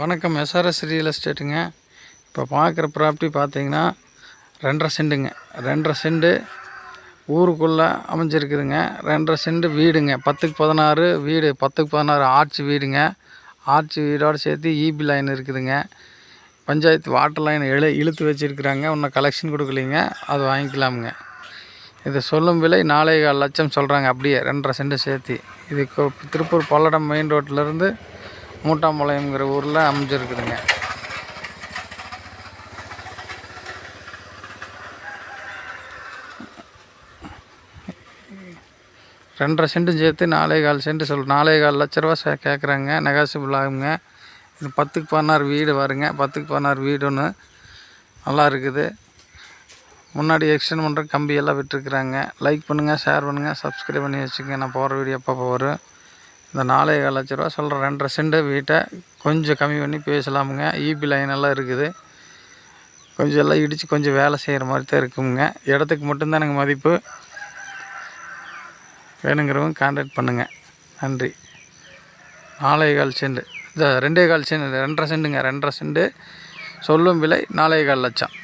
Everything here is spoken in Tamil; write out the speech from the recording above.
வணக்கம். எஸ்ஆர்எஸ் ரியல் எஸ்டேட்டுங்க இப்போ பார்க்குற ப்ராப்பர்ட்டி பார்த்தீங்கன்னா ரெண்டரை செண்டுங்க. ரெண்டரை செண்டு ஊருக்குள்ளே அமைஞ்சிருக்குதுங்க. ரெண்டரை செண்டு வீடுங்க. பத்துக்கு பதினாறு வீடு பத்துக்கு பதினாறு ஆர்ச் வீடுங்க. ஆர்ச் வீடோடு சேர்த்து ஈபி லைன் இருக்குதுங்க. பஞ்சாயத்து வாட்டர் லைன் இழு இழுத்து வச்சுருக்குறாங்க. இன்னும் கலெக்ஷன் கொடுக்கலிங்க. அது வாங்கிக்கலாமுங்க. இது சொல்லும் விலை நாலே கால் லட்சம் சொல்கிறாங்க அப்படியே ரெண்டரை செண்டு சேர்த்து. இது திருப்பூர் பல்லடம் மெயின் ரோட்டிலேருந்து மூட்டாம்பாளையம்ங்கிற ஊரில் அமைஞ்சிருக்குதுங்க. ரெண்டரை சென்ட்டு சேர்த்து நாலே கால் சென்ட் சொல் நாலே கால் லட்ச ரூபா கேட்குறாங்க நெகாசிபிள் ஆகுங்க. இது பத்துக்கு பதினாறு வீடு வருங்க பத்துக்கு பதினாறு வீடு ஒன்று நல்லா இருக்குது. முன்னாடி எக்ஸ்டெண்ட் பண்ணுற கம்பியெல்லாம் விட்டுருக்குறாங்க. லைக் பண்ணுங்கள் ஷேர் பண்ணுங்கள் சப்ஸ்கிரைப் பண்ணி வச்சுக்கோங்க. நான் போகிற வீடியோ எப்போ வரும். இந்த நாலே கால் லட்ச ரூபா சொல்கிற ரெண்டரை சென்ட்டு வீட்டை கொஞ்சம் கம்மி பண்ணி பேசலாமுங்க. ஈபி லைன் எல்லாம் இருக்குது. கொஞ்சம் எல்லாம் இடித்து கொஞ்சம் வேலை செய்கிற மாதிரி தான் இருக்குங்க இடத்துக்கு மட்டும்தான் எனக்கு மதிப்பு. வேணுங்கிறவங்க கான்டாக்ட் பண்ணுங்கள் நன்றி. நாலே கால் செண்டு இந்த ரெண்டே கால் செண்டு ரெண்டரை செண்டுங்க ரெண்டரை செண்டு சொல்லும் விலை நாலே கால் லட்சம்.